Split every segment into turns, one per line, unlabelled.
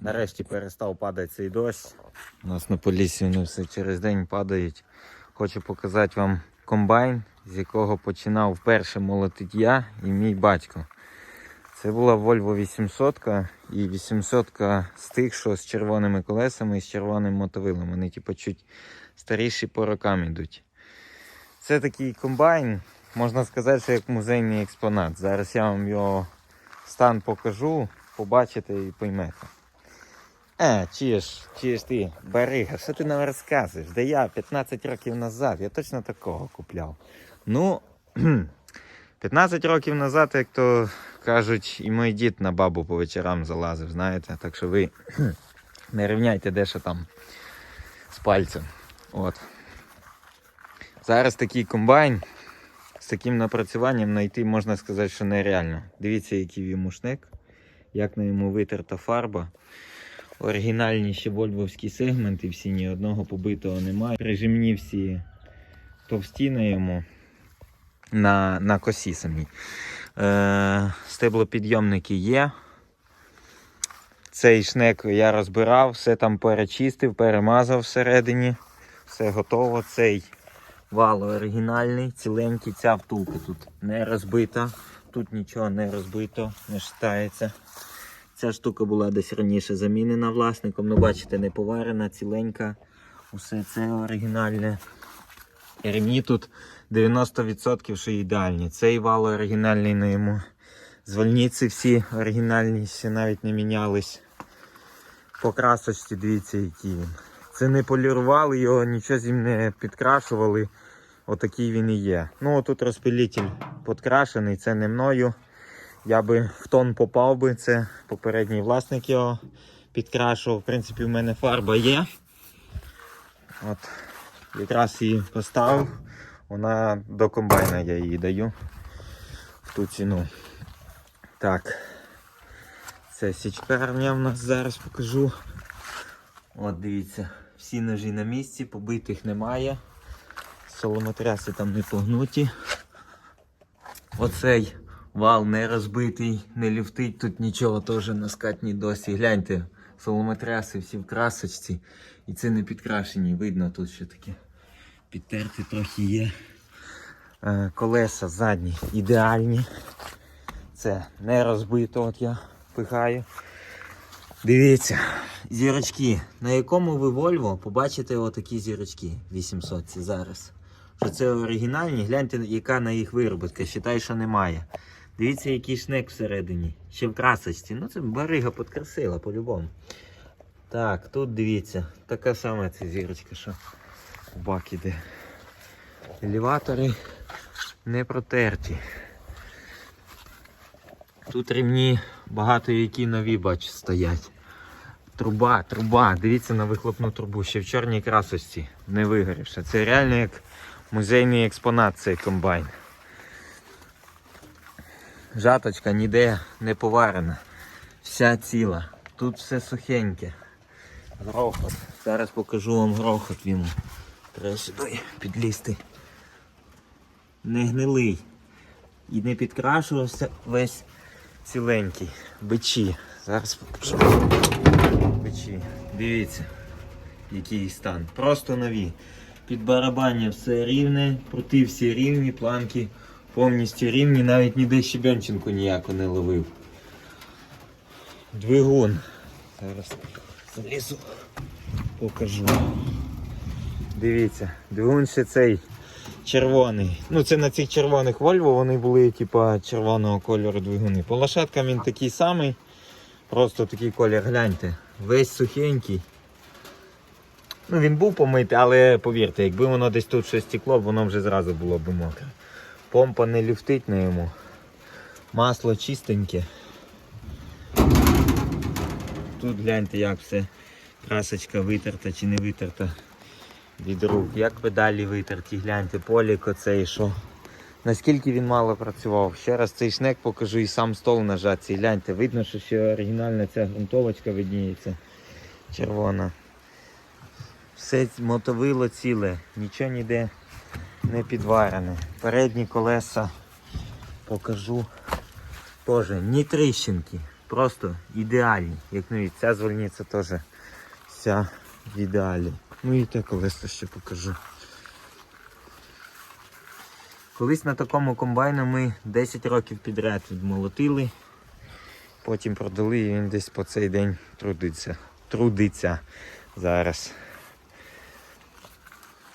Нарешті перестав падати цей дощ. У нас на полісі вони все через день падають. Хочу показати вам комбайн, з якого починав вперше молотити я і мій батько. Це була Volvo 800 і 800 з тих, що з червоними колесами і з червоним мотовилом. Вони типу чуть старіші по рокам йдуть. Це такий комбайн, можна сказати, що як музейний експонат. Зараз я вам його стан покажу, побачите і поймете. Е, чуєш, чуєш ти, барига, що ти нам розказуєш? Де я 15 років назад, я точно такого купляв. Ну, 15 років назад, як то кажуть, і мій дід на бабу по вечорам залазив, знаєте, так що ви не рівняйте де що там з пальцем. От. Зараз такий комбайн з таким напрацюванням знайти можна сказати, що нереально. Дивіться, який йому шнек, як на йому витерта фарба. Оригінальні ще вольвовські сегменти, всі ні одного побитого немає. Прижимні всі товсті на йому на, на косі самій. Е, стеблопідйомники є. Цей шнек я розбирав, все там перечистив, перемазав всередині. Все готово. Цей вал оригінальний, ціленький, ця втулка тут не розбита. Тут нічого не розбито, не шатається. Ця штука була десь раніше замінена власником. Ну, бачите, не поварена, ціленька. Усе це оригінальне. Ремні тут 90% що ідеальні. Цей вал оригінальний на йому. Звольниці всі оригінальні, ще навіть не мінялись. По красочці дивіться, який він. Це не полірували його, нічого з не підкрашували. Отакий він і є. Ну, тут розпилитель підкрашений, це не мною. Я би в тон попав би, це попередній власник його підкрашував. В принципі, в мене фарба є. От, якраз її поставив. Вона до комбайна я її даю в ту ціну. Так. Це січкарня в нас зараз покажу. От дивіться, всі ножі на місці, побитих немає. Соломотряси там не погнуті. Оцей вал не розбитий, не люфтить, тут нічого теж на скатній досі. Гляньте, соломотряси всі в красочці. І це не підкрашені, видно тут що таке. Підтерти трохи є. Е, колеса задні ідеальні. Це не розбито, от я пихаю. Дивіться, зірочки. На якому ви Volvo побачите отакі зірочки 800 ці зараз. Що це оригінальні, гляньте, яка на їх виробітка. Считай, що немає. Дивіться, який шнек всередині. Ще в красочці. Ну це барига підкрасила по-любому. Так, тут дивіться, така сама ця зірочка, що в бак іде. Елеватори не протерті. Тут ремні багато які нові бачу стоять. Труба, труба. Дивіться на вихлопну трубу. Ще в чорній красості не вигорівши. Це реально як музейний експонат цей комбайн. Жаточка ніде не поварена. Вся ціла. Тут все сухеньке. Грохот. Зараз покажу вам грохот йому. Треба сюди підлізти. Не гнилий. І не підкрашувався весь ціленький. Бичі. Зараз покажу. Бичі. Дивіться, який стан. Просто нові. Під барабання все рівне, прути всі рівні, планки повністю рівні, навіть ніде щебенчинку ніяку не ловив. Двигун. Зараз залізу, покажу. Дивіться, двигун ще цей червоний. Ну це на цих червоних Volvo вони були типа червоного кольору двигуни. По лошадкам він такий самий. Просто такий колір, гляньте. Весь сухенький. Ну він був помитий, але повірте, якби воно десь тут щось стекло, воно вже зразу було б мокре. Помпа не люфтить на йому. Масло чистеньке. Тут гляньте, як все красочка витерта чи не витерта від рук. Як педалі витерті, гляньте, полік оцей, що. Наскільки він мало працював. Ще раз цей шнек покажу і сам стол нажати. І гляньте, видно, що ще оригінальна ця ґрунтовочка видніється. Червона. Все мотовило ціле, нічого ніде не підварене. Передні колеса покажу. Теж ні тріщинки. просто ідеальні. Як навіть ця звольниця теж вся в ідеалі. Ну і те колесо ще покажу. Колись на такому комбайну ми 10 років підряд відмолотили, потім продали і він десь по цей день трудиться. Трудиться зараз.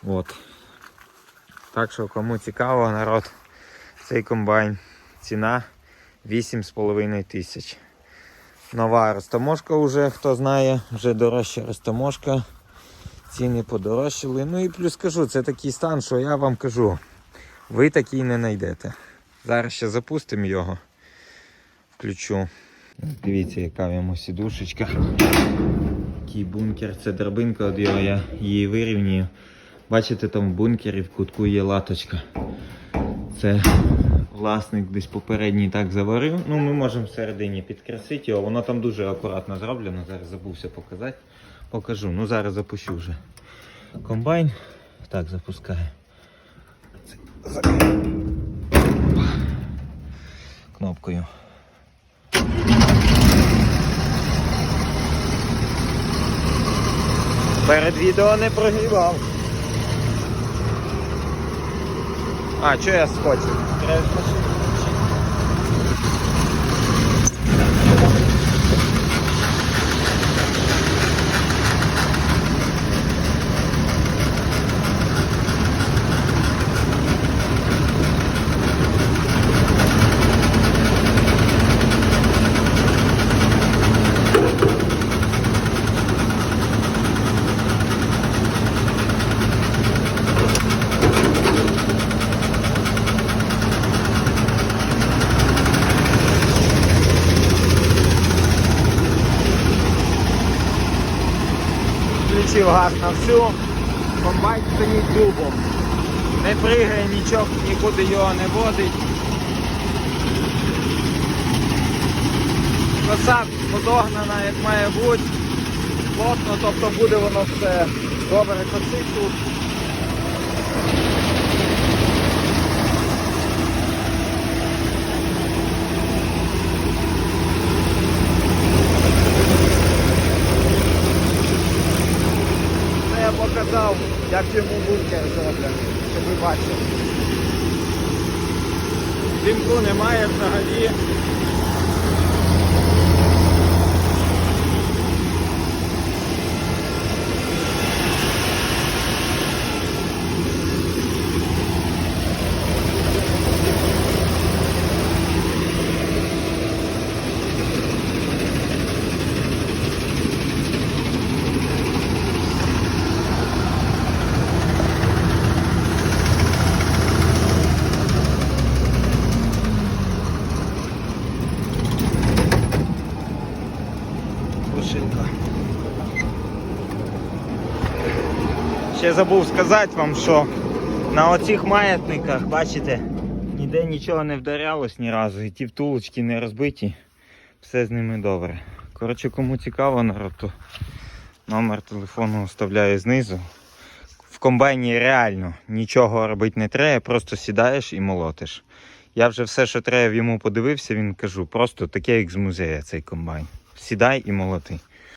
От. Так що кому цікаво, народ, цей комбайн. Ціна 8,5 тисяч. Нова розтаможка вже, хто знає, вже дорожча розтаможка. Ціни подорожчали. Ну і плюс кажу, це такий стан, що я вам кажу, ви такий не знайдете. Зараз ще запустимо його. Включу. Дивіться, яка в йому сідушечка. Такий бункер, це драбинка від його, я її вирівнюю. Бачите, там в бункері в кутку є латочка. Це власник десь попередній так заварив. Ну, ми можемо всередині підкрасити його. Воно там дуже акуратно зроблено. Зараз забувся показати. Покажу. Ну зараз запущу вже. Комбайн. Так, запускаю. Кнопкою. Перед відео не прогрівав. А, що я скочив? Включив газ на всю. Комбайн стоїть дубом. Не пригає нічого, нікуди його не водить. Коса подогнана, як має бути. Плотно, тобто буде воно все добре косить тут. Це я показав, як йому бункер зроблять, щоб ви бачили. Димку немає взагалі. Глушилка. Ще забув сказати вам, що на оцих маятниках, бачите, ніде нічого не вдарялось ні разу, і ті втулочки не розбиті, все з ними добре. Коротше, кому цікаво, народ, то номер телефону оставляю знизу. В комбайні реально нічого робити не треба, просто сідаєш і молотиш. Я вже все, що треба йому подивився, він кажу, просто таке, як з музею цей комбайн. Сідай і молоти.